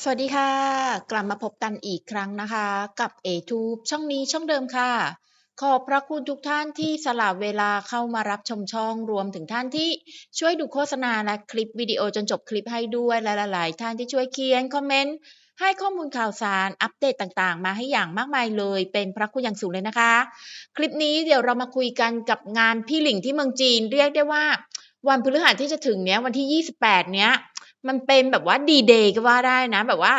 สวัสดีค่ะ กลับมาพบกันอีกครั้งนะคะ กับ A-Tube ช่องนี้ช่องเดิมค่ะ ขอบพระคุณทุกท่านที่สละเวลาเข้ามารับชมช่องรวมถึงท่านที่ช่วยดูโฆษณาและคลิปวิดีโอจนจบคลิปให้ด้วยและหลาย ๆ ท่านที่ช่วยเขียนคอมเมนต์ให้ข้อมูลข่าวสารอัปเดตต่างๆ มาให้อย่างมากมายเลย เป็นพระคุณอย่างสูงเลยนะคะ คลิปนี้เดี๋ยวเรามาคุยกันกับงานพี่หลิงที่เมืองจีน เรียกได้ว่า วันพฤหัสที่จะถึงเนี้ยวันที่ 28 เนี้ย มันเป็นแบบว่าดีเดย์ก็ว่าได้นะ แบบว่า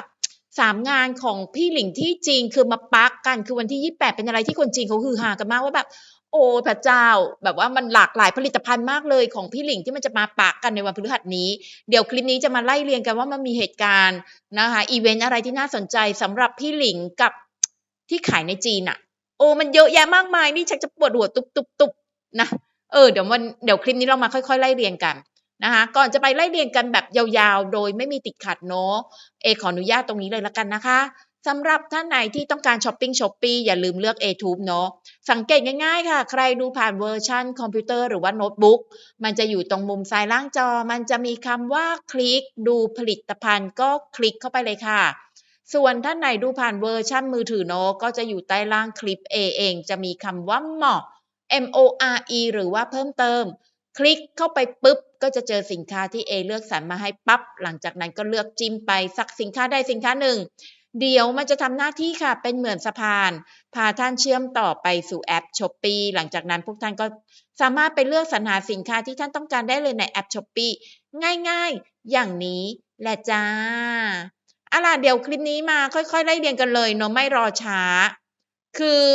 สามงานของพี่หลิงที่จีนคือมาปักกันคือวันที่28เป็นอะไรที่คนจีนเขาฮือฮากันมากว่าแบบโอ้พระเจ้า แบบว่ามันหลากหลายผลิตภัณฑ์มากเลยของพี่หลิงที่มันจะมาปักกันในวันพฤหัสนี้ เดี๋ยวคลิปนี้จะมาไล่เรียงกันว่ามันมีเหตุการณ์นะคะอีเวนต์อะไรที่น่าสนใจสำหรับพี่หลิงกับที่ขายในจีนอะโอ้มันเยอะแยะมากมายนี่ชักจะปวดหัวตุบตุบตุบนะเออเดี๋ยววันเดี๋ยวคลิปนี้เรามาค่อยๆไล่เรียงกัน นะคะก่อนจะไปไล่เรียงกันแบบยาวๆ โดยไม่มีติดขัดเนาะเอขออนุญาตตรงนี้เลยละกันนะคะสำหรับท่านไหนที่ต้องการช้อปปิ้งช้อปปี้อย่าลืมเลือก A-Tube เนาะสังเกตง่ายๆค่ะ ใครดูผ่านเวอร์ชันคอมพิวเตอร์หรือว่าโน้ตบุ๊กมันจะอยู่ตรงมุมซ้ายล่างจอ มันจะมีคำว่าคลิกดูผลิตภัณฑ์ก็คลิกเข้าไปเลยค่ะ ส่วนท่านไหนดูผ่านเวอร์ชันมือถือเนาะก็จะอยู่ใต้ล่างคลิป A เอง จะมีคำว่าเหมาะ M O R E หรือว่าเพิ่มเติม คลิกเข้าไปปุ๊บก็จะเจอสินค้าที่ A เลือกสรรมาให้ปั๊บหลังจากนั้นก็เลือกจิ้มไปสักสินค้าใดสินค้าหนึ่ง เดี๋ยวมันจะทำหน้าที่ค่ะเป็นเหมือนสะพาน พาท่านเชื่อมต่อไปสู่แอป s h อ p e e หลังจากนั้นพวกท่านก็สามารถไปเลือกสรรหาสินค้าที่ท่านต้องการได้เลยในแอป s h อ p e e ง่ายๆ อย่างนี้แหละจ้าอะล่ะเดี๋ยวคลิปนี้มาค่อยๆไล่เรียงกันเลยเนาะไม่รอช้า คือ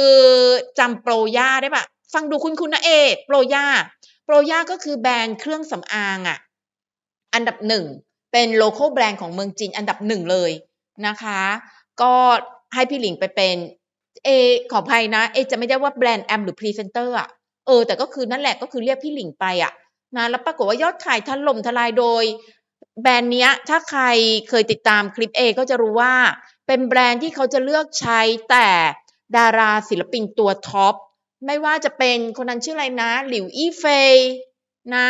จำโปรย่าได้ปะฟังดูคุณคุณนะเอโปรย่า โปรย่าก็คือแบรนด์เครื่องสำอางอะ่ะอันดับหนึ่งเป็นโลโก้แบรนด์ของเมืองจีนอันดับหนึ่งเลยนะคะ ก็ให้พี่หลิงไปเป็นเอขออภัยนะเอจะไม่ได้ว่าแบรนด์แอมหรือพรีเซนเตอร์อะเออแต่ก็คือนั่นแหละก็คือเรียกพี่หลิงไปอะนะแล้วปรากฏว่ายอดขายถล่มทลายโดย แบรนด์เนี้ยถ้าใครเคยติดตามคลิปเอก็จะรู้ว่า เป็นแบรนด์ที่เขาจะเลือกใช้แต่ดาราศิลปินตัวท็อป ไม่ว่าจะเป็นคนนั้นชื่ออะไรนะ หลิวอี้เฟยนะ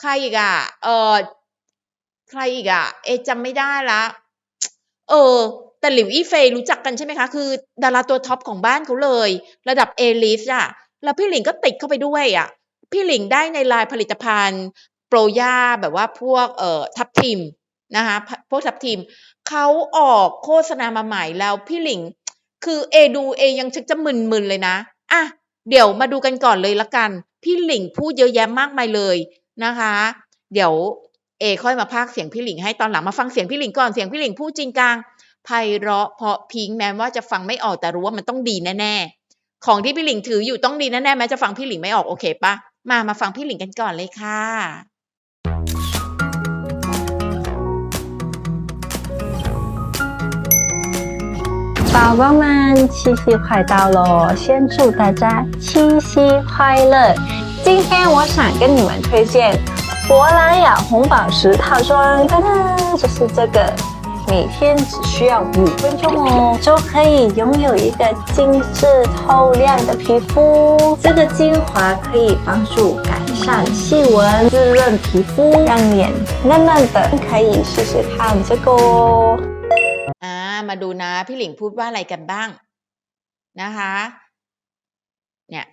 ใครอีกอะเออใครอีกอะเอจำไม่ได้ละเออ แต่หลิวอี้เฟยรู้จักกันใช่ไหมคะ คือ ดาราตัวท็อปของบ้านเขาเลย ระดับเอลิสอะแล้วพี่หลิงก็ติดเข้าไปด้วยอะพี่หลิงได้ในลายผลิตภัณฑ์โปรย่าแบบว่าพวกเอ่อทับทิมนะคะพวกทับทิมเขาออกโฆษณามาใหม่แล้วพี่หลิง คือเอดูเอยังชักจะมึนๆเลยนะอะ เดี๋ยวมาดูกันก่อนเลยละกัน พี่หลิงพูดเยอะแยะมากมายเลยนะคะ เดี๋ยวเอค่อยมาพากเสียงพี่หลิงให้ตอนหลังมาฟังเสียงพี่หลิงก่อนเสียงพี่หลิงพูดจริงกลางไพเราะเพราะพิงแม้ว่าจะฟังไม่ออกแต่รู้ว่ามันต้องดีแน่ๆของที่พี่หลิงถืออยู่ต้องดีแน่ๆแม้จะฟังพี่หลิงไม่ออกโอเคปะมามาฟังพี่หลิงกันก่อนเลยค่ะ 宝宝们，七夕快到了，先祝大家七夕快乐！今天我想跟你们推荐珀莱雅红宝石套装，哒哒，就是这个，每天只需要五分钟哦，就可以拥有一个精致透亮的皮肤。这个精华可以帮助改善细纹、滋润皮肤，让脸嫩嫩的。可以试试看这个哦。ามาดูนะ พี่หลิงพูดว่าอะไรกันบ้างนะคะ เนี่ย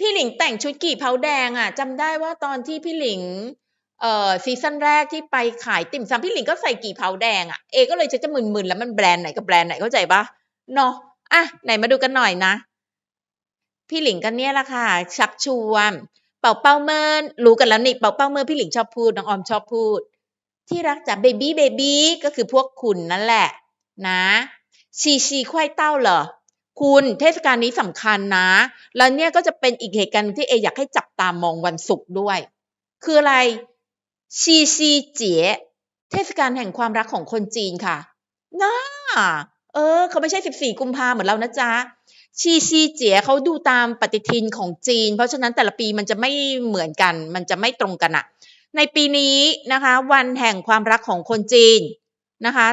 พี่หลิงแต่งชุดกี่เผาแดงอะจำได้ว่าตอนที่พี่หลิงเอ่อซีซั่นแรกที่ไปขายติ่มซำพี่หลิงก็ใส่กี่เผาแดงอะเอก็เลยจะจะมึนๆแล้วมันแบรนด์ไหนกับแบรนด์ไหนเข้าใจปะเนาะอะไหนมาดูกันหน่อยนะ พี่หลิงกันเนี่ยละค่ะ ชักชวนเป่าเป้าเมินรู้กันแล้วนี่เป่าเป้าเมินพี่หลิงชอบพูดน้องออมชอบพูด ที่รักจ๋าเบบี้เบบี้ก็คือพวกคุณนั่นแหละ นะชีชีควายเต้าเหรอคุณเทศกาลนี้สำคัญนะ แล้วเนี่ยก็จะเป็นอีกเหตุการณ์ที่เออยากให้จับตามองวันศุกร์ด้วย คืออะไรชีชีเจี๋ยเทศกาลแห่งความรักของคนจีนค่ะน่าเออ เขาไม่ใช่ 14 กุมภาเหมือนเรานะจ๊ะชีชีเจี๋ยเขาดูตามปฏิทินของจีน เพราะฉะนั้นแต่ละปีมันจะไม่เหมือนกัน มันจะไม่ตรงกันอะในปีนี้นะคะ วันแห่งความรักของคนจีนนะคะ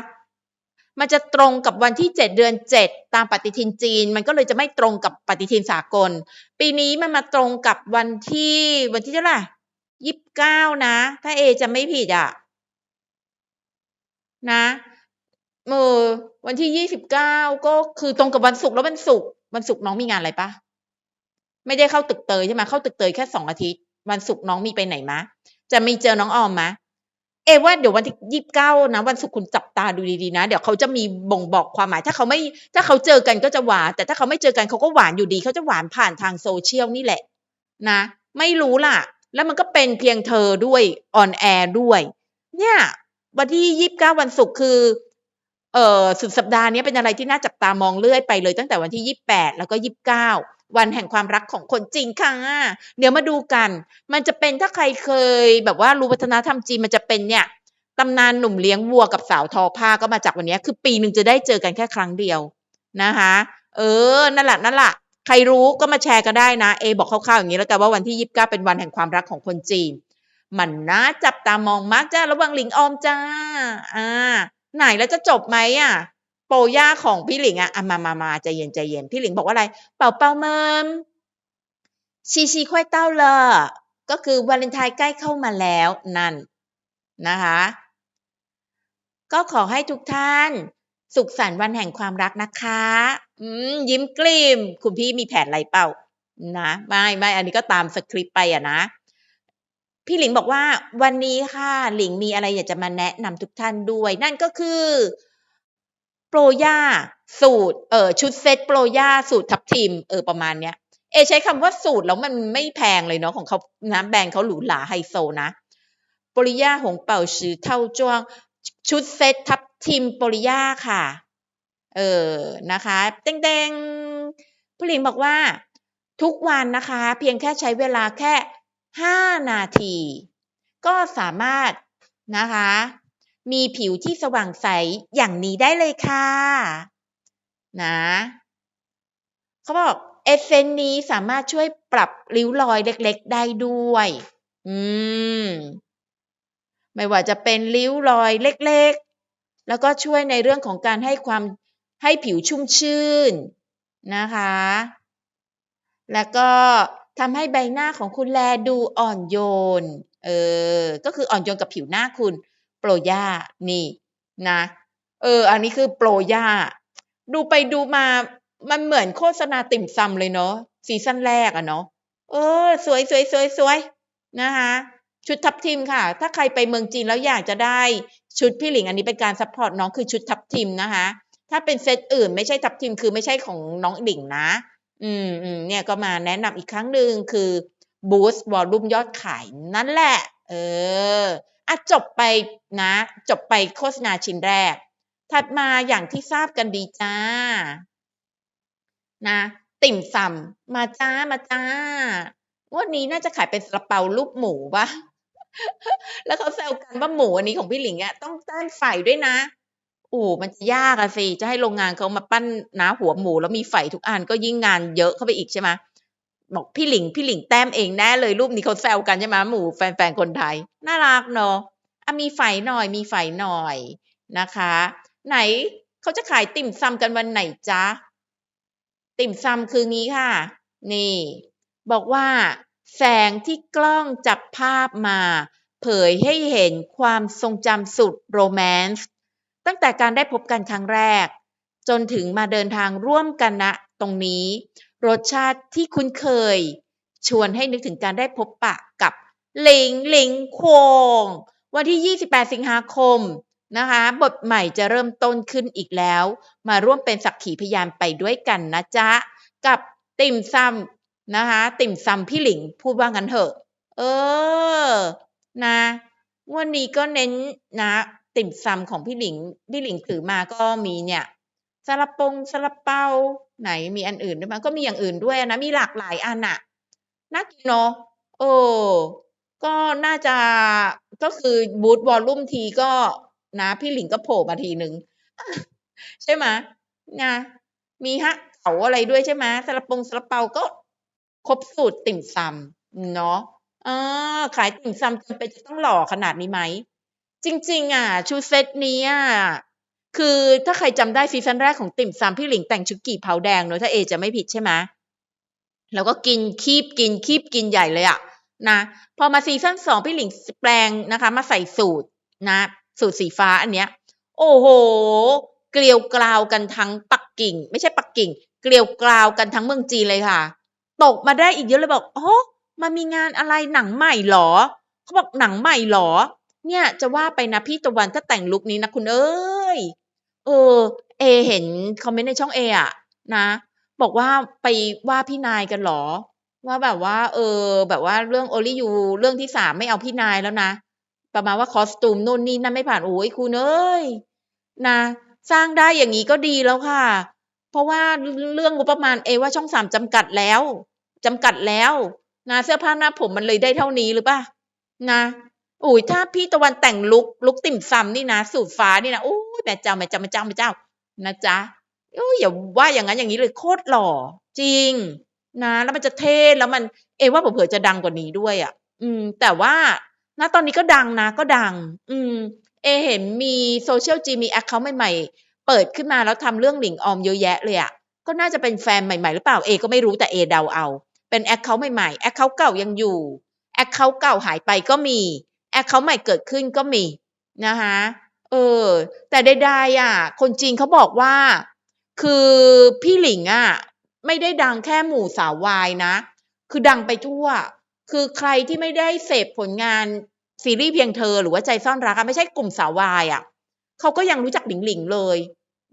มันจะตรงกับวันที่ 7 เดือน 7 ตามปฏิทินจีน มันก็เลยจะไม่ตรงกับปฏิทินสากล ปีนี้มันมาตรงกับวันที่วันที่เท่าไหร่ยี่สิบเก้านะ ถ้าเอจะไม่ผิดอะ นะเออวันที่ยี่สิบเก้าก็คือตรงกับวันศุกร์แล้ววันศุกร์วันศุกร์น้องมีงานอะไรปะไม่ได้เข้าตึกเตยใช่ไหมเข้าตึกเตยแค่สองอาทิตย์ วันศุกร์น้องมีไปไหนมะ จะมีเจอน้องออมมะ เอว่าเดี๋ยววันที่ยี่สิบเก้านะวันศุกร์คุณจับตาดูดีๆนะ เดี๋ยวเขาจะมีบ่งบอกความหมาย ถ้าเขาไม่ถ้าเขาเจอกันก็จะหวาน แต่ถ้าเขาไม่เจอกันเขาก็หวานอยู่ดี เขาจะหวานผ่านทางโซเชียลนี่แหละ นะ ไม่รู้ล่ะ แล้วมันก็เป็นเพียงเธอด้วยออนแอร์ด้วย เนี่ย วันที่ยี่สิบเก้าวันศุกร์คือ เออสุดสัปดาห์นี้เป็นอะไรที่น่าจับตามองเรื่อยไปเลยตั้งแต่วันที่ยี่สิบแปดแล้วก็ยี่สิบเก้า วันแห่งความรักของคนจริงค่ะ เดี๋ยวมาดูกัน มันจะเป็นถ้าใครเคย แบบว่ารู้วัฒนธรรมจีนมันจะเป็นเนี่ยตำนานหนุ่มเลี้ยงวัวกับสาวทอผ้าก็มาจากวันนี้ คือปีหนึ่งจะได้เจอกันแค่ครั้งเดียวนะคะ เออ นั่นแหละนั่นแหละใครรู้ก็มาแชร์ก็ได้นะ เอ บอกคร่าวๆอย่างนี้แล้วกันว่าวันที่ยี่สิบเก้าเป็นวันแห่งความรักของคนจีน มันน่าจับตามองมากจ้าระวังหลิงออมจ้า อ่า ไหนแล้วจะจบไหมอะ โปรย่าของพี่หลิงอะอะมามามาใจเย็นใจเย็น พี่หลิงบอกว่าอะไร เป่าเป่าเมิมชีชีค่อยเต้าเลยก็คือวาเลนไทน์ใกล้เข้ามาแล้วนั่นนะคะ ก็ขอให้ทุกท่าน สุขสันต์วันแห่งความรักนะคะอืมยิ้มกลิมคุณพี่มีแผนอะไรเปล่านะไม่ไม่อันนี้ก็ตามสคริปต์ไปอะนะ พี่หลิงบอกว่าวันนี้ค่ะ หลิงมีอะไรอยากจะมาแนะนำทุกท่านด้วย นั่นก็คือ โปรย่าสูตรเออชุดเซตโปรย่าสูตรทับทิมเออประมาณเนี้ยเอใช้คำว่าสูตรแล้วมันไม่แพงเลยเนาะของเขานะแบรนด์เขาหรูหราไฮโซนะปริย่าหงเป่าชือเท่าจ้วง ชุดเซตทับทิมปริย่าค่ะ เออนะคะเต้งเต้งพี่หลิงบอกว่า ทุกวันนะคะ เพียงแค่ใช้เวลาแค่ห้านาที ก็สามารถนะคะ มีผิวที่สว่างใสอย่างนี้ได้เลยค่ะ นะเขาบอกเอเซนนี้สามารถช่วยปรับริ้วรอยเล็กๆ ได้ด้วย อืม ไม่ว่าจะเป็นริ้วรอยเล็กๆ แล้วก็ช่วยในเรื่องของการให้ความให้ผิวชุ่มชื่นนะคะ แล้วก็ทำให้ใบหน้าของคุณแลดูอ่อนโยน เออ ก็คืออ่อนโยนกับผิวหน้าคุณ โปรย่านี่นะ เออ อันนี้คือโปรย่าดูไปดูมามันเหมือนโฆษณาติ่มซำเลยเนาะซีซั่นแรกอะเนาะเออ สวยสวยสวยสวยนะคะชุดทับทิมค่ะ ถ้าใครไปเมืองจีนแล้วอยากจะได้ชุดพี่หลิงอันนี้เป็นการซัพพอร์ตน้องคือชุดทับทิมนะคะ ถ้าเป็นเซตอื่นไม่ใช่ทับทิมคือไม่ใช่ของน้องหลิงนะ อืมอืมเนี่ยก็มาแนะนำอีกครั้งหนึ่งคือบูสต์วอลลุ่มยอดขายนั่นแหละ เออ อะจบไปนะ จบไปโฆษณาชิ้นแรก ถัดมาอย่างที่ทราบกันดีจ้า นะ ติ่มซำมาจ้ามาจ้างวันนี้น่าจะขายเป็นซาลาเปารูปหมูปะแล้วเขาแซวกันว่าหมูอันนี้ของพี่หลิงอะต้องต้านไฟด้วยนะโอ้มันจะยากอะสิ จะให้โรงงานเขามาปั้นน้าหัวหมูแล้วมีไฟทุกอันก็ยิ่งงานเยอะเข้าไปอีกใช่ไหม บอกพี่หลิงพี่หลิงแต้มเองแน่เลยรูปนี้เขาแซวกันใช่ไหมหมูแฟนๆคนไทย น่ารักเนาะอะมีไฟหน่อยมีไฟหน่อยนะคะ ไหนเขาจะขายติ่มซำกันวันไหนจ๊ะ ติ่มซำคืองี้ค่ะ นี่ บอกว่า แสงที่กล้องจับภาพมา เผยให้เห็นความทรงจำสุดโรแมนต์ตั้งแต่การได้พบกันครั้งแรก จนถึงมาเดินทางร่วมกันณตรงนี้ รสชาติที่คุ้นเคย ชวนให้นึกถึงการได้พบปะกับหลิงหลิงควง วันที่ 28 สิงหาคมนะคะ บทใหม่จะเริ่มต้นขึ้นอีกแล้ว มาร่วมเป็นสักขีพยานไปด้วยกันนะจ๊ะ กับติ่มซำนะคะ ติ่มซำพี่หลิงพูดว่างั้นเถอะ เออ นะวันนี้ก็เน้นนะ ติ่มซำของพี่หลิง พี่หลิงถือมาก็มีเนี่ยซาลาปงซาลาเปา ไหนมีอันอื่นด้วยมั้ยก็มีอย่างอื่นด้วยนะมีหลากหลายอันน่ะน่ากินเนาะเออก็น่าจะก็คือบูธวอลลุ่มทีก็นะ พี่หลิงก็โผล่มาทีหนึ่งใช่ไหมนะมีฮะเก๋าอะไรด้วยใช่ไหมซาลาปงซาลาเปาก็ครบสูตรติ่มซำเนาะเออขายติ่มซำจำเป็นจะต้องหล่อขนาดนี้ไหม จริง ๆ อะ ชุดเซตนี้อะ คือถ้าใครจำได้ซีซั่นแรกของติ่มซำพี่หลิงแต่งชุดกี่เผาแดงเนอะถ้าเอจะไม่ผิดใช่ไหมแล้วก็กินคีบกินคีบกินใหญ่เลยอะนะพอมาซีซั่นสองพี่หลิงแปลงนะคะ มาใส่สูตรนะ สูตรสีฟ้าอันเนี้ย โอ้โห เกลียวกราวกันทั้งปักกิ่ง ไม่ใช่ปักกิ่ง เกลียวกราวกันทั้งเมืองจีนเลยค่ะ ตกมาได้อีกเยอะเลยบอกอ๋อมันมีงานอะไรหนังใหม่หรอเขาบอกหนังใหม่หรอ เนี่ยจะว่าไปนะพี่ตะวันถ้าแต่งลุคนี้นะคุณเอ้ย เออ เอ เห็นคอมเมนต์ในช่องเออะนะ บอกว่าไปว่าพี่นายกันหรอ ว่าแบบว่า เออ แบบว่าเรื่องโอลิยูเรื่องที่สามไม่เอาพี่นายแล้วนะประมาณว่าคอสตูมนู่นนี่นั่นไม่ผ่านโอ้ยคุณเอ้ยนะ สร้างได้อย่างนี้ก็ดีแล้วค่ะ เพราะว่าเรื่องงบประมาณเอว่าช่องสามจำกัดแล้วจำกัดแล้วนะเสื้อผ้าหน้าผมมันเลยได้เท่านี้หรือปะนะโอ้ยถ้าพี่ตะวันแต่งลุกลุกติ่มซำนี่นะสูตรฟ้านี่นะโอ้ แม่เจ้าแม่เจ้าแม่เจ้าแม่เจ้านะจ๊ะโอ้ยอย่าว่าอย่างนั้นอย่างนี้เลยโคตรหล่อ จริง นะ แล้วมันจะเท่แล้วมัน เอว่าเผื่อจะดังกว่านี้ด้วยอะ อืม แต่ว่าณตอนนี้ก็ดังนะ ก็ดัง อืม เอเห็นมีโซเชียลจีมีแอคเคาท์ใหม่ๆ เปิดขึ้นมาแล้วทำเรื่องหลิงออมเยอะแยะเลยอะก็น่าจะเป็นแฟนใหม่ๆหรือเปล่าเอก็ไม่รู้แต่เอเดาเอา เป็นแอคเคาท์ใหม่ๆแอคเคาท์เก่ายังอยู่แอคเคาท์เก่าหายไปก็มีแอคเคาท์ใหม่เกิดขึ้นก็มีนะคะ เออ แต่ใดๆอะ คนจีนเขาบอกว่า คือพี่หลิงอะ ไม่ได้ดังแค่หมู่สาววายนะ คือดังไปทั่ว คือใครที่ไม่ได้เสพผลงานซีรีส์เพียงเธอหรือว่าใจซ่อนรักไม่ใช่กลุ่มสาววายอะเขาก็ยังรู้จักหลิงหลิงเลย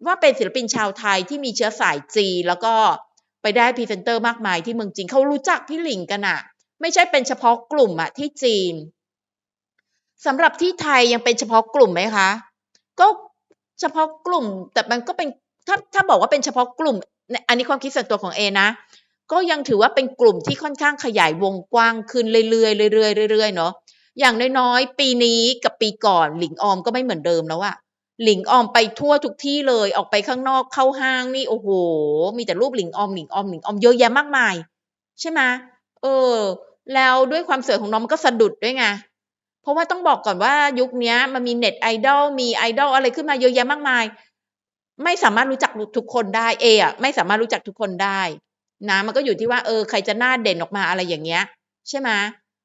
ว่าเป็นศิลปินชาวไทยที่มีเชื้อสายจีแล้วก็ไปได้พรีเซนเตอร์มากมายที่เมืองจีนเขารู้จักพี่หลิงกันอะไม่ใช่เป็นเฉพาะกลุ่มอะที่จีนสำหรับที่ไทยยังเป็นเฉพาะกลุ่มไหมคะ ก็เฉพาะกลุ่ม แต่มันก็เป็นถ้าถ้าบอกว่าเป็นเฉพาะกลุ่มเนี่ยอันนี้ความคิดส่วนตัวของเอนะ ก็ยังถือว่าเป็นกลุ่มที่ค่อนข้างขยายวงกว้างขึ้นเรื่อยๆเรื่อยๆเรื่อยๆเนาะอย่างน้อยๆปีนี้กับปีก่อนหลิงออมก็ไม่เหมือนเดิมแล้วอะหลิงออมไปทั่วทุกที่เลย ออกไปข้างนอกเข้าห้างนี่โอ้โห มีแต่รูปหลิงออมหลิงออมหลิงออมเยอะแยะมากมาย ใช่ไหมเออ แล้วด้วยความสวยของน้องมันก็สะดุดด้วยไง เพราะว่าต้องบอกก่อนว่ายุคนี้มันมีเน็ตไอดอลมีไอดอลอะไรขึ้นมาเยอะแยะมากมาย ไม่สามารถรู้จักทุกคนได้เออะไม่สามารถรู้จักทุกคนได้นะมันก็อยู่ที่ว่าเออใครจะหน้าเด่นออกมาอะไรอย่างเงี้ย ใช่ไหม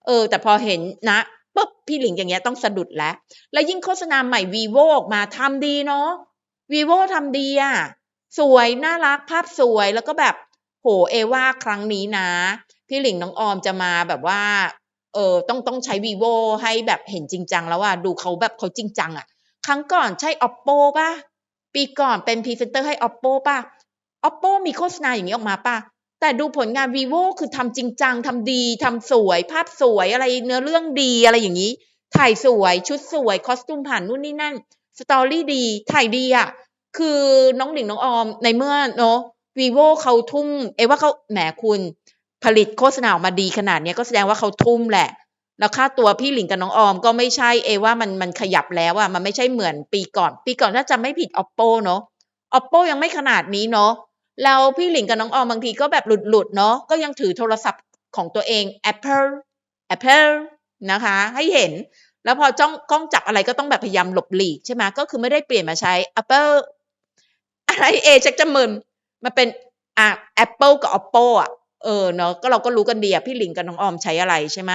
เออ แต่พอเห็นนะปุ๊บพี่หลิงอย่างเงี้ยต้องสะดุดแล้ว แล้วยิ่งโฆษณาใหม่ vivo ออกมาทำดีเนาะ vivo ทำดีอะสวยน่ารักภาพสวยแล้วก็แบบโหเอว่าครั้งนี้นะ พี่หลิงน้องออมจะมาแบบว่า เออต้องต้องใช้ vivo ให้แบบเห็นจริงจังแล้วอะดูเขาแบบเขาจริงจังอะครั้งก่อนใช่ oppo ป่ะ ปีก่อนเป็นพรีเซนเตอร์ให้ oppo ป่ะ oppo มีโฆษณาอย่างนี้ออกมาป่ะ แต่ดูผลงาน vivo คือทำจริงจังทำดีทำสวยภาพสวยอะไรเนื้อเรื่องดีอะไรอย่างนี้ ถ่ายสวยชุดสวยคอสตูมผ่านนู่นนี่นั่นสตอรี่ดีถ่ายดีอะคือน้องหลิงน้องออมในเมื่อเนาะ vivo เขาทุ่ม เอว่าเขาแหมคุณ ผลิตโฆษณาออกมาดีขนาดนี้ก็แสดงว่าเขาทุ่มแหละ แล้วค่าตัวพี่หลิงกับน้องออมก็ไม่ใช่เอว่ามันมันขยับแล้วอะมันไม่ใช่เหมือนปีก่อน ปีก่อนถ้าจำไม่ผิด oppo เนาะ oppo ยังไม่ขนาดนี้เนาะแล้วพี่หลิงกับน้องออมบางทีก็แบบหลุดๆเนาะก็ยังถือโทรศัพท์ของตัวเอง Apple Apple นะคะ ให้เห็นแล้วพอจ้องกล้องจับอะไรก็ต้องแบบพยายามหลบหลีกใช่ไหมก็คือไม่ได้เปลี่ยนมาใช้ Apple อะไรเอชักจะมึนมันเป็นอะ Apple กับ oppo อะ เออเนาะก็เราก็รู้กันดีอะพี่หลิงกับน้องออมใช้อะไรใช่ไหม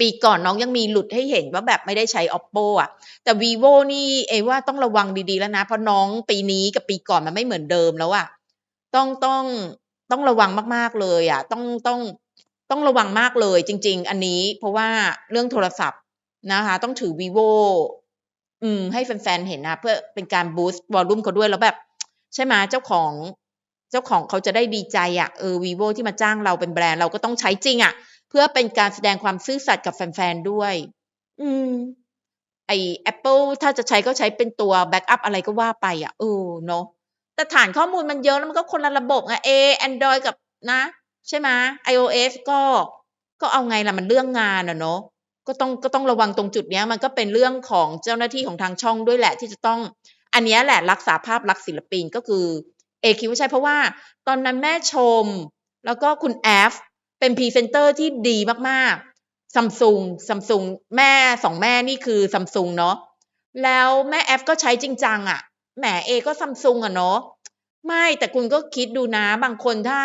ปีก่อนน้องยังมีหลุดให้เห็นว่าแบบไม่ได้ใช้ oppo อะแต่ vivo นี่เอว่าต้องระวังดีๆแล้วนะ เพราะน้องปีนี้กับปีก่อนมันไม่เหมือนเดิมแล้วอะต้องต้องต้องระวังมากๆเลยอะต้องต้องต้องระวังมากเลยจริง ๆ อันนี้เพราะว่าเรื่องโทรศัพท์นะคะ ต้องถือ vivo อืมให้แฟนๆเห็นนะ เพื่อเป็นการบูสต์วอลลุ่มเขาด้วยแล้วแบบ ใช่ไหมเจ้าของ เจ้าของเขาจะได้ดีใจอะ่ะเออ vivo ที่มาจ้างเราเป็นแบรนด์เราก็ต้องใช้จริงอะ่ะ เพื่อเป็นการแสดงความซื่อสัตย์กับแฟนๆด้วย อืม ไอ Apple ถ้าจะใช้ก็ใช้เป็นตัวแบ็กอัพอะไรก็ว่าไปอะเออเนาะแต่ฐานข้อมูลมันเยอะแล้วมันก็คนละระบบไง A Android กับนะ ใช่ไหม iOS ก็ก็เอาไงล่ะมันเรื่องงานอะเนาะก็ต้องก็ต้องระวังตรงจุดเนี้ยมันก็เป็นเรื่องของเจ้าหน้าที่ของทางช่องด้วยแหละที่จะต้อง อันนี้แหละรักษาภาพลักษณ์ศิลปินก็คือ เอคิดว่าใช่เพราะว่าตอนนั้นแม่ชม แล้วก็คุณแอฟเป็นพรีเซนเตอร์ที่ดีมากๆซัมซุงซัมซุงแม่สองแม่นี่คือซัมซุงเนาะแล้วแม่แอฟก็ใช้จริงจังอะ่ะแหมเอก็ซัมซุงอะเนาะไม่แต่คุณก็คิดดูนะบางคนถ้า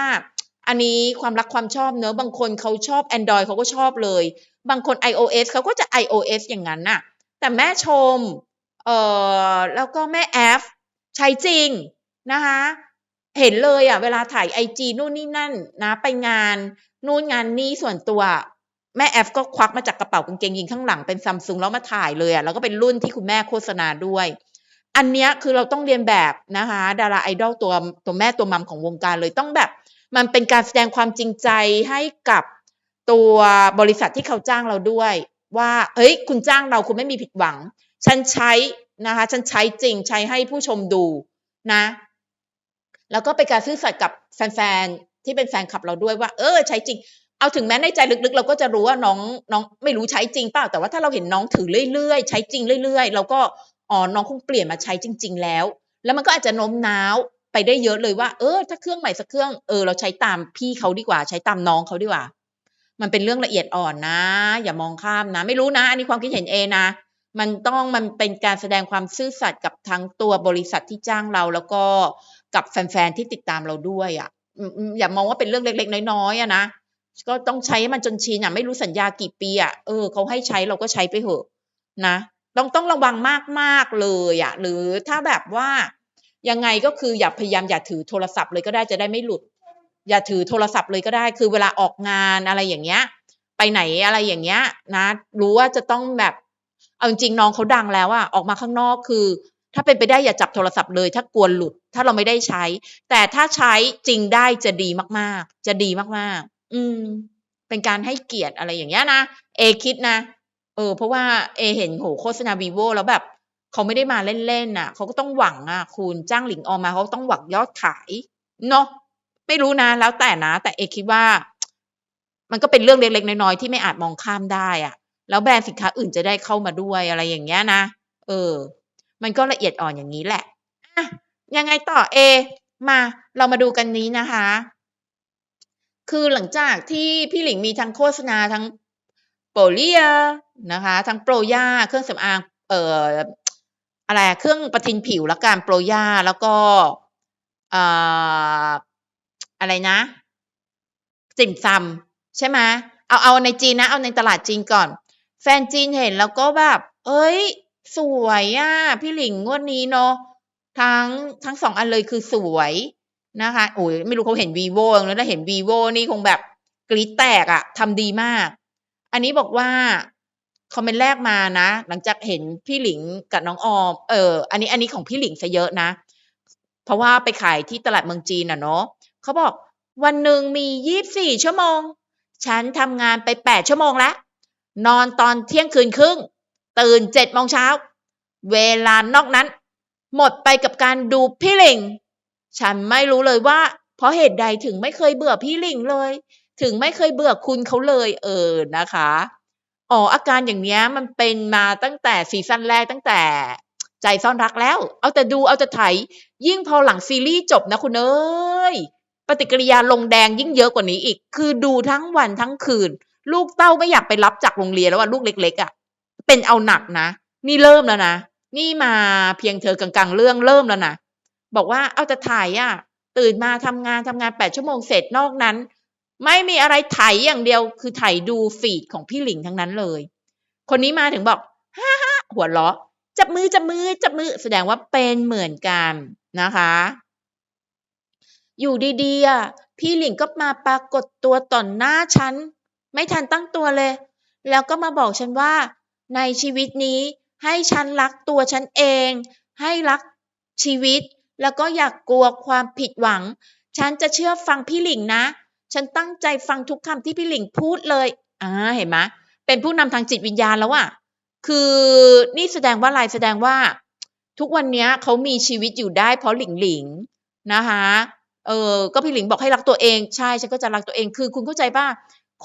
อันนี้ความรักความชอบเนอะบางคนเขาชอบ Android เขาก็ชอบเลย บางคน iOS เขาก็จะ iOS อย่างนั้นน่ะ แต่แม่ชมเอ่อแล้วก็แม่แอฟใช้จริงนะคะ เห็นเลยอะเวลาถ่ายไอจีนู่นนี่นั่นนะไปงานนู่นงานนี้ส่วนตัวแม่แอฟก็ควักมาจากกระเป๋ากางเกงยีนข้างหลังเป็นซัมซุงแล้วมาถ่ายเลยอะแล้วก็เป็นรุ่นที่คุณแม่โฆษณาด้วย อันเนี้ยคือเราต้องเรียนแบบนะคะ ดาราไอดอลตัวตัวแม่ตัวมัมของวงการเลยต้องแบบ มันเป็นการแสดงความจริงใจให้กับตัวบริษัทที่เขาจ้างเราด้วย ว่าเฮ้ย คุณจ้างเราคุณไม่มีผิดหวัง ฉันใช้นะคะ ฉันใช้จริงใช้ให้ผู้ชมดูนะ แล้วก็เป็นการซื่อสัตย์กับแฟนๆที่เป็นแฟนคลับเราด้วยว่า เออ ใช้จริง เอาถึงแม้ในใจลึกๆ เราก็จะรู้ว่าน้องน้องไม่รู้ใช้จริงเปล่า แต่ว่าถ้าเราเห็นน้องถือเรื่อยๆ ใช้จริงเรื่อยๆ เราก็อ๋อน้องคงเปลี่ยนมาใช้จริง ๆ แล้ว แล้วมันก็อาจจะโน้มน้าวไปได้เยอะเลยว่า เออ ถ้าเครื่องใหม่สักเครื่องเออเราใช้ตามพี่เขาดีกว่า ใช้ตามน้องเขาดีกว่า มันเป็นเรื่องละเอียดอ่อนนะ อย่ามองข้ามนะ ไม่รู้นะ อันนี้ความคิดเห็นเอนะมันต้องมันเป็นการแสดงความซื่อสัตย์กับทั้งตัวบริษัทที่จ้างเราแล้วก็ กับแฟนๆที่ติดตามเราด้วยอะ่ะอย่ามองว่าเป็นเรื่องเล็ก ๆ น้อยๆอะนะก็ต้องใช้มันจนชินอะไม่รู้สัญญากี่ปีอะเออเขาให้ใช้เราก็ใช้ไปเถอะนะต้องต้องระวังมากๆเลยอะ่ะหรือถ้าแบบว่ายังไงก็คืออย่าพยายามอย่าถือโทรศัพท์เลยก็ได้จะได้ไม่หลุด อย่าถือโทรศัพท์เลยก็ได้ คือเวลาออกงานอะไรอย่างเงี้ย ไปไหนอะไรอย่างเงี้ย นะ รู้ว่าจะต้องแบบเอาจริงน้องเขาดังแล้วอะออกมาข้างนอกคือ ถ้าเป็นไปได้อย่าจับโทรศัพท์เลย ถ้ากลัวหลุด ถ้าเราไม่ได้ใช้ แต่ถ้าใช้จริงได้จะดีมากๆ จะดีมากๆ อืม เป็นการให้เกียรติอะไรอย่างเงี้ยนะเอคิดนะเออเพราะว่าเอเห็นโหโฆษณา vivo แล้วแบบเขาไม่ได้มาเล่นๆน่ะ เขาก็ต้องหวังอะคุณจ้างหลิงออมมาเขาต้องหวังยอดขายเนาะไม่รู้นะ แล้วแต่นะ แต่เอคิดว่า มันก็เป็นเรื่องเล็กๆน้อยๆที่ไม่อาจมองข้ามได้อะ แล้วแบรนด์สินค้าอื่นจะได้เข้ามาด้วยอะไรอย่างเงี้ยนะเออ มันก็ละเอียดอ่อนอย่างนี้แหละอะยังไงต่อเอมาเรามาดูกันนี้นะคะ คือหลังจากที่พี่หลิงมีทั้งโฆษณาทั้งโปรเลียนะคะ ทั้งโปรย่าเครื่องสำอางเอ่ออะไรเครื่องประทินผิวและการโปรย่าแล้วก็เอ่ออะไรนะจิ่มซำใช่ไหมเอาเอาในจีนนะ เอาในตลาดจีนก่อน แฟนจีนเห็นแล้วก็แบบ เอ้ย สวยอะพี่หลิงงวดนี้เนาะทั้งทั้งสองอันเลยคือสวยนะคะโอ้ยไม่รู้เขาเห็น vivo แล้วถ้าเห็น vivo นี่คงแบบกรี๊ดแตกอะทำดีมาก อันนี้บอกว่าคอมเมนต์แรกมานะ หลังจากเห็นพี่หลิงกับน้องออม เออ อันนี้อันนี้ของพี่หลิงซะเยอะนะ เพราะว่าไปขายที่ตลาดเมืองจีนอะเนาะเขาบอกวันหนึ่งมียี่บสี่ชั่วโมง ฉันทำงานไปแปดชั่วโมงแล้ว นอนตอนเที่ยงคืนครึ่ง ตื่นเจ็ดโมงเช้า เวลานอกนั้น หมดไปกับการดูพี่หลิง ฉันไม่รู้เลยว่า เพราะเหตุใดถึงไม่เคยเบื่อพี่หลิงเลย ถึงไม่เคยเบื่อคุณเขาเลย เออนะคะอ๋ออาการอย่างเนี้ยมันเป็นมาตั้งแต่ซีซั่นแรกตั้งแต่ ใจซ่อนรักแล้ว เอาแต่ดูเอาแต่ไถยิ่งพอหลังซีรีส์จบนะคุณเอ้ยปฏิกิริยาลงแดงยิ่งเยอะกว่านี้อีก คือดูทั้งวันทั้งคืน ลูกเต้าไม่อยากไปรับจากโรงเรียนแล้วว่าลูกเล็ก ๆอะ่ะ เป็นเอาหนักนะ นี่เริ่มแล้วนะ นี่มาเพียงเธอกลางๆ เรื่องเริ่มแล้วนะ บอกว่าเอาแต่ถ่ายอะ ตื่นมาทำงานทำงานแปดชั่วโมงเสร็จนอกนั้น ไม่มีอะไรไถอย่างเดียวคือไถดูฟีดของพี่หลิงทั้งนั้นเลย คนนี้มาถึงบอกฮ่าฮ่าหัวเราะจับมือจับมือจับมือแสดงว่าเป็นเหมือนกันนะคะ อยู่ดีๆอะพี่หลิงก็มาปรากฏตัวต่อหน้าฉัน ไม่ทันตั้งตัวเลย แล้วก็มาบอกฉันว่า ในชีวิตนี้ให้ฉันรักตัวฉันเอง ให้รักชีวิต แล้วก็อยากกลัวความผิดหวัง ฉันจะเชื่อฟังพี่หลิงนะ ฉันตั้งใจฟังทุกคำที่พี่หลิงพูดเลยอ่าเห็นไหมเป็นผู้นำทางจิตวิญญาณแล้วอะคือนี่แสดงว่าอะไรแสดงว่า ทุกวันนี้เขามีชีวิตอยู่ได้ เพราะหลิงหลิงนะคะเออก็พี่หลิงบอกให้รักตัวเอง ใช่ฉันก็จะรักตัวเอง คือคุณเข้าใจป่ะ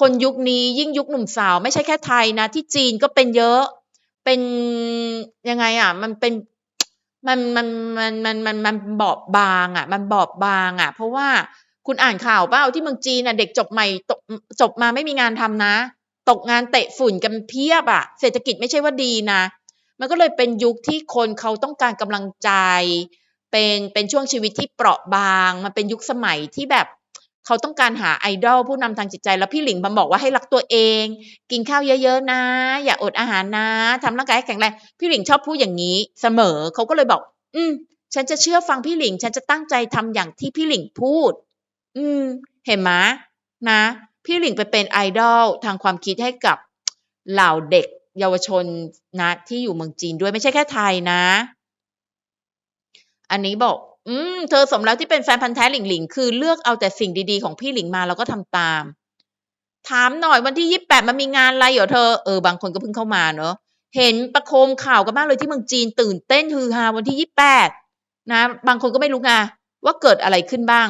คนยุคนี้ยิ่งยุคหนุ่มสาว ไม่ใช่แค่ไทยนะ ที่จีนก็เป็นเยอะ เป็นยังไงอะ มันเป็นมันมันมันมันมันมันบอบบางอะ มันบอบบางอะ เพราะว่าคุณอ่านข่าวเปล่าที่เมืองจีนน่ะเด็กจบใหม่จบมาไม่มีงานทำนะ ตกงานเตะฝุ่นกันเพียบอะ เศรษฐกิจไม่ใช่ว่าดีนะ มันก็เลยเป็นยุคที่คนเขาต้องการกำลังใจ เป็นเป็นช่วงชีวิตที่เปราะบาง มันเป็นยุคสมัยที่แบบ เขาต้องการหาไอดอลผู้นำทางจิตใจ แล้วพี่หลิงมาบอกว่าให้รักตัวเอง กินข้าวเยอะๆนะ อย่าอดอาหารนะทำร่างกายให้แข็งแรงพี่หลิงชอบพูดอย่างนี้เสมอเขาก็เลยบอก อืม ฉันจะเชื่อฟังพี่หลิง ฉันจะตั้งใจทำอย่างที่พี่หลิงพูด อืม เห็นไหมนะ พี่หลิงไปเป็นไอดอลทางความคิดให้กับเหล่าเด็กเยาวชนนะ ที่อยู่เมืองจีนด้วยไม่ใช่แค่ไทยนะ อันนี้บอก อืม เธอสมแล้วที่เป็นแฟนพันธ์แท้หลิงหลิง คือเลือกเอาแต่สิ่งดีๆของพี่หลิงมาแล้วก็ทำตาม ถามหน่อยวันที่ยี่แปดมันมีงานอะไรเหรอเธอ เออบางคนก็เพิ่งเข้ามาเนอะเห็นประโคมข่าวกันมากเลยที่เมืองจีนตื่นเต้นฮือฮาวันที่ยี่แปดนะ บางคนก็ไม่รู้ไงว่าเกิดอะไรขึ้นบ้าง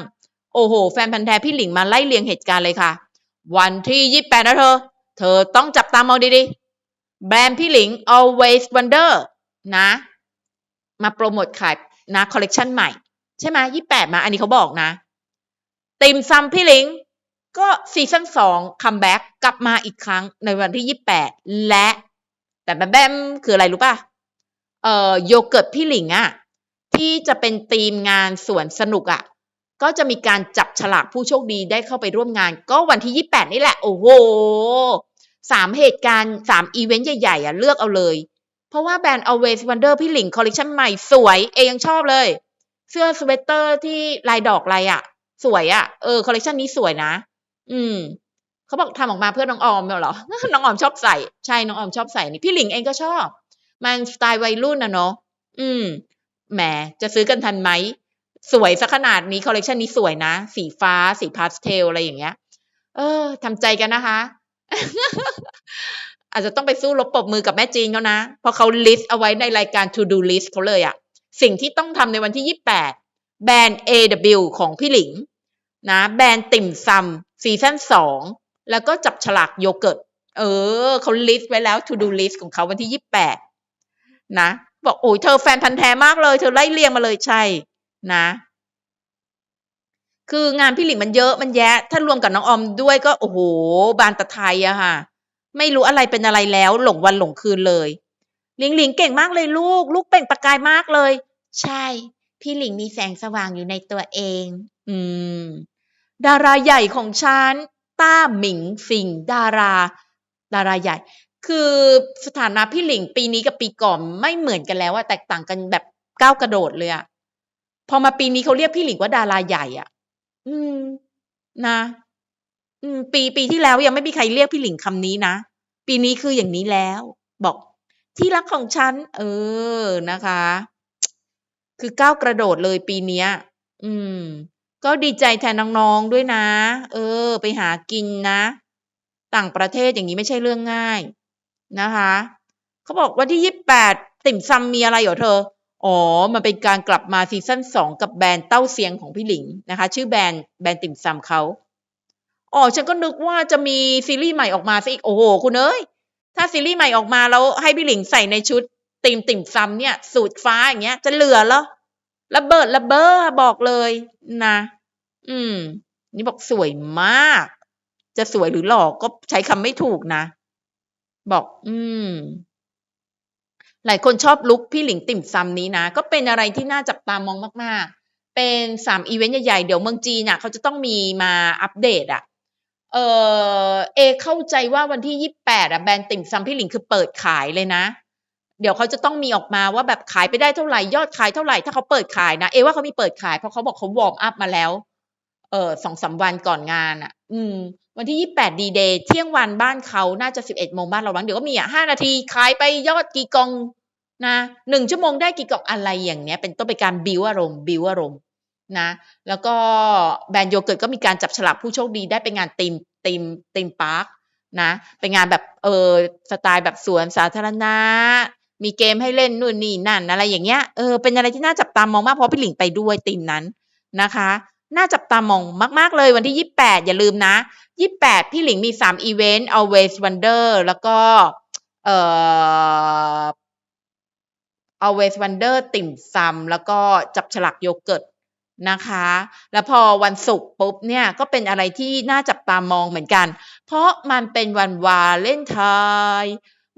โอ้โห แฟนพันธ์แท้พี่หลิงมาไล่เรียงเหตุการณ์เลยค่ะ วันที่ยี่แปดนะเธอ เธอต้องจับตามองดีๆแบรนด์พี่หลิง always wonder นะ มาโปรโมทขาย นะคอลเลกชันใหม่ ใช่ไหมยี่แปดมา อันนี้เขาบอกนะ ติมซัมพี่ลิงก็ซีซั่นสองคัมแบ็กกลับมาอีกครั้งในวันที่ยี่แปดและ แต่แบมแบมคืออะไรรู้ป่ะ เอ่อโยเกิร์ตพี่หลิงอะที่จะเป็นธีมงานสวนสนุกอะก็จะมีการจับฉลากผู้โชคดีได้เข้าไปร่วมงาน ก็วันที่ยี่แปดนี่แหละ โอ้โหสามเหตุการณ์สามอีเวนต์ใหญ่ๆอะเลือกเอาเลย เพราะว่าแบรนด์ Always Wonder พี่หลิงคอลเลคชันใหม่สวย เอยังชอบเลย เสื้อสเวตเตอร์ที่ลายดอกลายอะสวยอะเออคอลเลคชันนี้สวยนะ อืมเขาบอกทำออกมาเพื่อน้องออมเหรอ น้องออมชอบใส่ ใช่น้องออมชอบใส่นี่พี่หลิงเองก็ชอบ มันสไตล์วัยรุ่นนะเนาะอืมแหมจะซื้อกันทันไหมสวยสักขนาดนี้คอลเลกชันนี้สวยนะ สีฟ้า สีพาสเทลอะไรอย่างเงี้ย เออทำใจกันนะคะ อาจจะต้องไปสู้รบปบมือกับแม่จีนเขานะ เพราะเขาลิสต์เอาไว้ในรายการ to do list เขาเลยอะสิ่งที่ต้องทำในวันที่ 28 แบรนด์ AW ของพี่หลิงนะ แบรนด์ติ่มซำซีซั่นสองแล้วก็จับฉลากโยเกิร์ต เออเขาลิสต์ไว้แล้ว to do list ของเขาวันที่ 28 นะ บอกโอ้ยเธอแฟนพันธ์แท้มากเลย เธอไล่เรียงมาเลยใช่นะ คืองานพี่หลิงมันเยอะมันแยะ ถ้ารวมกับน้องออมด้วยก็โอ้โห บานตะไทยอะค่ะ ไม่รู้อะไรเป็นอะไรแล้ว หลงวันหลงคืนเลย หลิงหลิงเก่งมากเลยลูก ลูกเปล่งประกายมากเลย ใช่ พี่หลิงมีแสงสว่างอยู่ในตัวเอง อืม ดาราใหญ่ของฉัน ต้าหมิงฟิง ดารา ดาราใหญ่ คือสถานะพี่หลิงปีนี้กับปีก่อนไม่เหมือนกันแล้วอะแตกต่างกันแบบก้าวกระโดดเลยอะพอมาปีนี้เขาเรียกพี่หลิงว่าดาราใหญ่อะอืม นะอืม ปีปีที่แล้วยังไม่มีใครเรียกพี่หลิงคำนี้นะ ปีนี้คืออย่างนี้แล้ว บอกที่รักของฉัน เออนะคะ คือก้าวกระโดดเลยปีเนี้ย อืม ก็ดีใจแทนน้องๆด้วยนะ เออ ไปหากินนะ ต่างประเทศอย่างนี้ไม่ใช่เรื่องง่ายนะคะเขาบอกวันที่ยี่แปดติ่มซำมีอะไรเหรอเธอ อ๋อ มันเป็นการกลับมาซีซั่นสองกับแบรนด์เต้าเซียงของพี่หลิงนะคะ ชื่อแบรนด์แบรนด์ติ่มซำเขา อ๋อฉันก็นึกว่าจะมีซีรีส์ใหม่ออกมาซะอีกโอ้โหคุณเอ้ยถ้าซีรีส์ใหม่ออกมาแล้วให้พี่หลิงใส่ในชุดติ่มติ่มซำเนี่ย สูตรฟ้าอย่างเงี้ย จะเหลือเหรอระเบิดระเบ้อบอกเลยนะ อืม นี่บอกสวยมาก จะสวยหรือหลอกก็ใช้คำไม่ถูกนะ บอก อืม หลายคนชอบลุคพี่หลิงติ่มซำนี้นะ ก็เป็นอะไรที่น่าจับตามองมาก ๆ เป็นสามอีเวนต์ใหญ่ ๆ เดี๋ยวเมืองจีนน่ะ เขาจะต้องมีมาอัปเดตอะ เออเอเข้าใจว่าวันที่ยี่แปดอะแบรนด์ติ่มซำพี่หลิงคือเปิดขายเลยนะ เดี๋ยวเขาจะต้องมีออกมาว่าแบบขายไปได้เท่าไหร่ยอดขายเท่าไหร่ถ้าเขาเปิดขายนะเอว่าเขามีเปิดขายเพราะเขาบอกเขาวอร์มอัพมาแล้ว เออสองสามวันก่อนงานอะอืม วันที่ยี่แปดดีเดย์เที่ยงวันบ้านเขาน่าจะสิบเอ็ดโมงบ้านเราบ้างเดี๋ยวก็มีอะห้านาทีขายไปยอดกี่กองนะหนึ่งชั่วโมงได้กี่กล่องอะไรอย่างเนี้ย เป็นต้นเป็นการบิวอารมณ์บิวอารมณ์ นะแล้วก็แบรนด์โยเกิร์ตก็มีการจับฉลากผู้โชคดีได้ไปงานตีมตีมตีมพาร์คนะไปงานแบบเออสไตล์แบบสวนสาธารณะ มีเกมให้เล่นนู่นนี่นั่นอะไรอย่างเงี้ยเออเป็นอะไรที่น่าจับตามองมากเพราะพี่หลิงไปด้วยตีมนั้นนะคะ น่าจับตามองมาก ๆ เลยวันที่ 28 อย่าลืมนะ 28 พี่หลิงมี 3 อีเวนต์ always wonder แล้วก็เอ่อ always wonder ติ่มซำแล้วก็จับฉลากโยเกิร์ต นะคะ แล้วพอวันศุกร์ปุ๊บเนี่ยก็เป็นอะไรที่น่าจับตามองเหมือนกัน เพราะมันเป็นวันวาเลนไทน์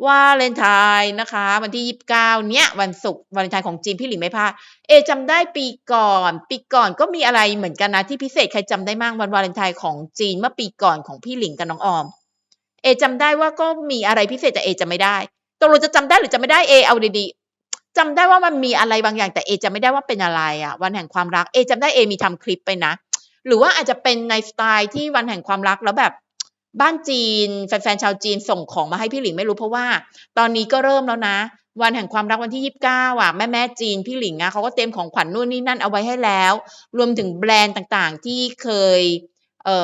วาเลนไทน์นะคะ วันที่ 29 เนี้ยวันศุกร์วาเลนไทน์ของจีนพี่หลิงไม่พลาดเอจำได้ปีก่อน ปีก่อนก็มีอะไรเหมือนกันนะที่พิเศษใครจำได้มั่งวันวาเลนไทน์ของจีนเมื่อปีก่อนของพี่หลิงกับน้องออม เอจำได้ว่าก็มีอะไรพิเศษแต่เอจำไม่ได้ตกลงจะจำได้หรือจำไม่ได้เอเอาดี จำได้ว่ามันมีอะไรบางอย่างแต่เอจำไม่ได้ว่าเป็นอะไรอะวันแห่งความรักเอจำได้เอมีทำคลิปไปนะ หรือว่าอาจจะเป็นในสไตล์ที่วันแห่งความรักแล้วแบบบ้านจีน แฟนๆชาวจีนส่งของมาให้พี่หลิงไม่รู้เพราะว่า ตอนนี้ก็เริ่มแล้วนะ วันแห่งความรักวันที่ยี่สิบเก้าอะแม่แม่จีนพี่หลิงอะเขาก็เตรียมของขวัญนู่นนี่นั่นเอาไว้ให้แล้ว รวมถึงแบรนด์ต่างๆ ที่เคยเอ่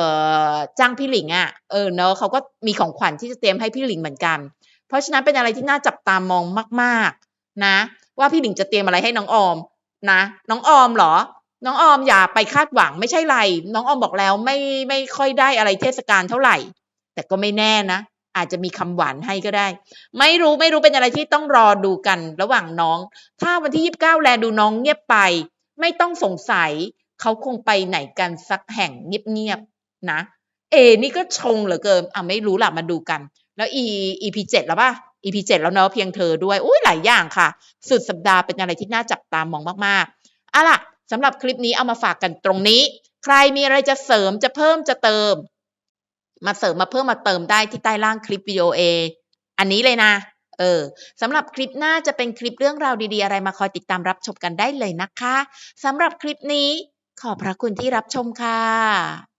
อจ้างพี่หลิงอะเออเนอะเขาก็มีของขวัญที่จะเตรียมให้พี่หลิงเหมือนกัน เพราะฉะนั้นเป็นอะไรที่น่าจับตามองมาก ๆ นะ ว่าพี่หลิงจะเตรียมอะไรให้น้องออมนะ น้องออมเหรอ น้องออมอย่าไปคาดหวังไม่ใช่ไร น้องออมบอกแล้วไม่ไม่ค่อยได้อะไรเทศกาลเท่าไหร่ แต่ก็ไม่แน่นะ อาจจะมีคำหวานให้ก็ได้ ไม่รู้ไม่รู้เป็นอะไรที่ต้องรอดูกันระหว่างน้อง ถ้าวันที่ยี่สิบเก้าแลดูน้องเงียบไป ไม่ต้องสงสัยเขาคงไปไหนกันสักแห่งเงียบๆนะ เอ นี่ก็ชงเหลือเกินอะไม่รู้ล่ะมาดูกัน แล้ว e ep เจ็ดแล้วป่ะ ep เจ็ดแล้วเนาะเพียงเธอด้วยอุ้ยหลายอย่างค่ะ สุดสัปดาห์เป็นอะไรที่น่าจับตามองมากๆอะล่ะสำหรับคลิปนี้เอามาฝากกันตรงนี้ ใครมีอะไรจะเสริมจะเพิ่มจะเติม มาเสริมมาเพิ่มมาเติมได้ที่ใต้ล่างคลิปวิดีโอเออันนี้เลยนะเออสำหรับคลิปหน้าจะเป็นคลิปเรื่องราวดีๆ อะไรมาคอยติดตามรับชมกันได้เลยนะคะสำหรับคลิปนี้ขอบพระคุณที่รับชมค่ะ